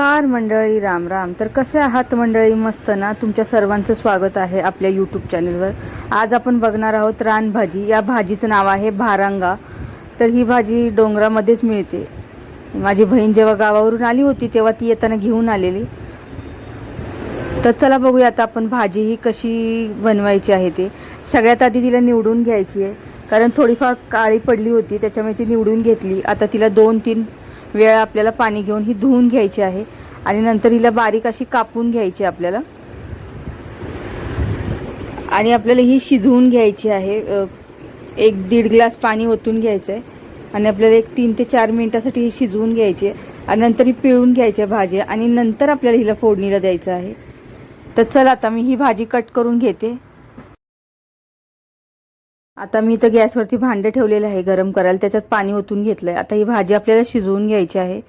नमस्कार मंडळी राम राम. तर कसे आहात मंडळी? मस्त ना? तुमच्या सर्वांचं स्वागत आहे आपल्या यूट्यूब चॅनलवर आज आपण बघणार आहोत रानभाजी या भाजीचं नाव आहे भारांगा. तर ही भाजी डोंगरामध्येच मिळते. माझी बहीण जेव्हा गावावरून आली होती तेव्हा ती येताना घेऊन आलेली. तर चला बघूया आता आपण भाजी ही कशी बनवायची आहे ते. सगळ्यात आधी तिला निवडून घ्यायची आहे. कारण थोडीफार काळी पडली होती त्याच्यामुळे ती निवडून घेतली. आता तिला दोन तीन वेळ आपल्याला पाणी घेऊन ही धुवून घ्यायची आहे. आणि नंतर हिला बारीक अशी कापून घ्यायची आहे आपल्याला. आणि आपल्याला ही शिजवून घ्यायची आहे. एक दीड ग्लास पाणी ओतून घ्यायचं आहे आणि आपल्याला एक तीन ते चार मिनिटासाठी ही शिजवून घ्यायची आहे. आणि नंतर ही पिळून घ्यायची आहे भाजी. आणि नंतर आपल्याला हिला फोडणीला द्यायचं आहे. तर चला आता मी ही भाजी कट करून घेते. आता मी इथं गॅसवरती भांडं ठेवलेलं आहे गरम करायला. त्याच्यात पाणी ओतून घेतलंय. आता ही भाजी आपल्याला शिजवून घ्यायची आहे.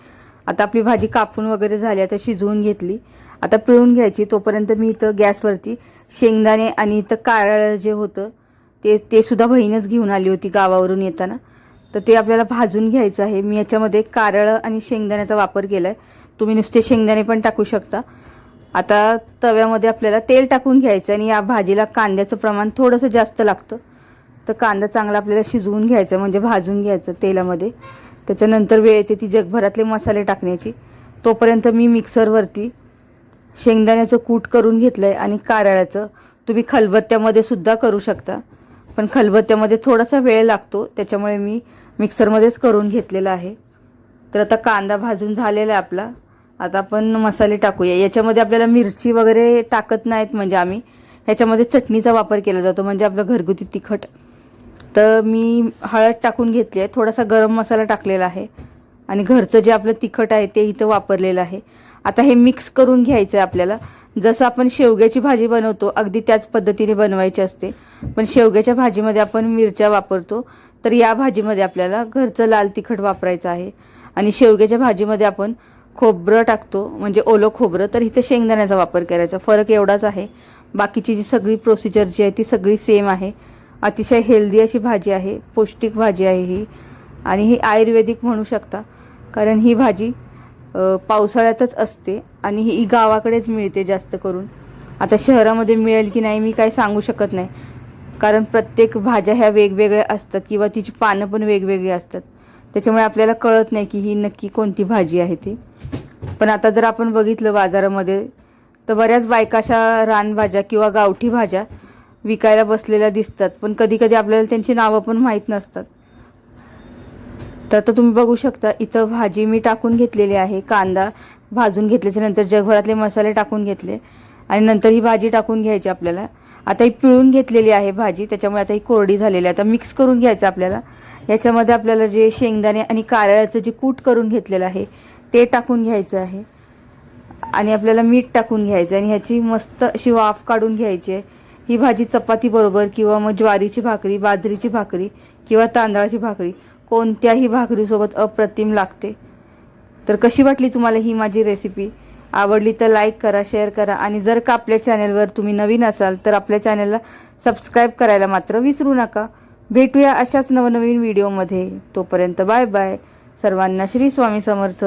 आता आपली भाजी कापून वगैरे झाली आता शिजवून घेतली. आता पिळून घ्यायची. तोपर्यंत मी इथं गॅसवरती शेंगदाणे आणि इथं कारळ जे होतं ते ते सुद्धा बहीणच घेऊन आली होती गावावरून येताना. तर ते आपल्याला भाजून घ्यायचं आहे. मी याच्यामध्ये कारळ आणि शेंगदाण्याचा वापर केला आहे तुम्ही नुसते शेंगदाणे पण टाकू शकता. आता तव्यामध्ये आपल्याला तेल टाकून घ्यायचं आणि या भाजीला कांद्याचं प्रमाण थोडंसं जास्त लागतं. तर कांदा चांगला आपल्याला शिजवून घ्यायचा म्हणजे भाजून घ्यायचं तेलामध्ये. त्याच्यानंतर वेळ येते ती जगभरातले मसाले टाकण्याची. तोपर्यंत मी मिक्सरवरती शेंगदाण्याचं कूट करून घेतलं आहे आणि कारळ्याचं तुम्ही खलबत्त्यामध्ये सुद्धा करू शकता. पण खलबत्त्यामध्ये थोडासा वेळ लागतो त्याच्यामुळे मी मिक्सरमध्येच करून घेतलेला आहे. तर आता कांदा भाजून झालेला आहे आपला. आता आपण मसाले टाकूया. याच्यामध्ये आपल्याला मिरची वगैरे टाकत नाहीत म्हणजे आम्ही. ह्याच्यामध्ये चटणीचा वापर केला जातो म्हणजे आपलं घरगुती तिखट. तर मी हळद टाकून घेतली आहे. थोडासा गरम मसाला टाकलेला आहे. आणि घरचं जे आपलं तिखट आहे ते इथं वापरलेलं आहे. आता हे मिक्स करून घ्यायचं आहे आपल्याला. जसं आपण शेवग्याची भाजी बनवतो अगदी त्याच पद्धतीने बनवायची असते. पण शेवग्याच्या भाजीमध्ये आपण मिरच्या वापरतो. तर या भाजीमध्ये आपल्याला घरचं लाल तिखट वापरायचं आहे. आणि शेवग्याच्या भाजीमध्ये आपण खोबरं टाकतो म्हणजे ओलं खोबरं. तर इथं शेंगदाण्याचा वापर करायचा. फरक एवढाच आहे. बाकीची जी सगळी प्रोसिजर जी आहे ती सगळी सेम आहे. अतिशय हेल्दी अशी भाजी आहे पौष्टिक भाजी आहे ही. आणि ही आयुर्वेदिक म्हणू शकता. कारण ही भाजी पावसाळ्यातच असते आणि ही गावाकडेच मिळते जास्त करून. आता शहरामध्ये मिळेल की नाही मी काही सांगू शकत नाही. कारण प्रत्येक भाज्या ह्या वेगवेगळ्या असतात किंवा तिची पानं पण वेगवेगळी असतात. त्याच्यामुळे आपल्याला कळत नाही की ही नक्की कोणती भाजी आहे ती. पण आता जर आपण बघितलं बाजारामध्ये तर बऱ्याच बायका अशा रानभाज्या किंवा गावठी भाज्या विकायला बसलेल्या दिसतात. पण कधी कधी आपल्याला त्यांची नावं पण माहीत नसतात. तर आता तुम्ही बघू शकता इथं भाजी मी टाकून घेतलेली आहे. कांदा भाजून घेतल्याच्या नंतर जगभरातले मसाले टाकून घेतले. आणि नंतर ही भाजी टाकून घ्यायची आपल्याला. आता ही पिळून घेतलेली आहे भाजी त्याच्यामुळे आता ही कोरडी झालेली आहे. आता मिक्स करून घ्यायचं आपल्याला. याच्यामध्ये आपल्याला जे शेंगदाणे आणि कारळ्याचं जे कूट करून घेतलेलं आहे ते टाकून घ्यायचं आहे. आणि आपल्याला मीठ टाकून घ्यायचं आणि ह्याची मस्त अशी वाफ काढून घ्यायची आहे. ही भाजी चपातीबरोबर किंवा मग ज्वारीची भाकरी बाजरीची भाकरी किंवा तांदळाची भाकरी कोणत्याही भाकरीसोबत अप्रतिम लागते. तर कशी वाटली तुम्हाला ही माझी रेसिपी आवडली तर लाईक करा शेअर करा आणि जर का आपल्या चॅनलवर तुम्ही नवीन असाल तर आपल्या चॅनलला सबस्क्राईब करायला मात्र विसरू नका. भेटूया अशाच नवनवीन व्हिडिओमध्ये तोपर्यंत बाय बाय सर्वांना श्री स्वामी समर्थ.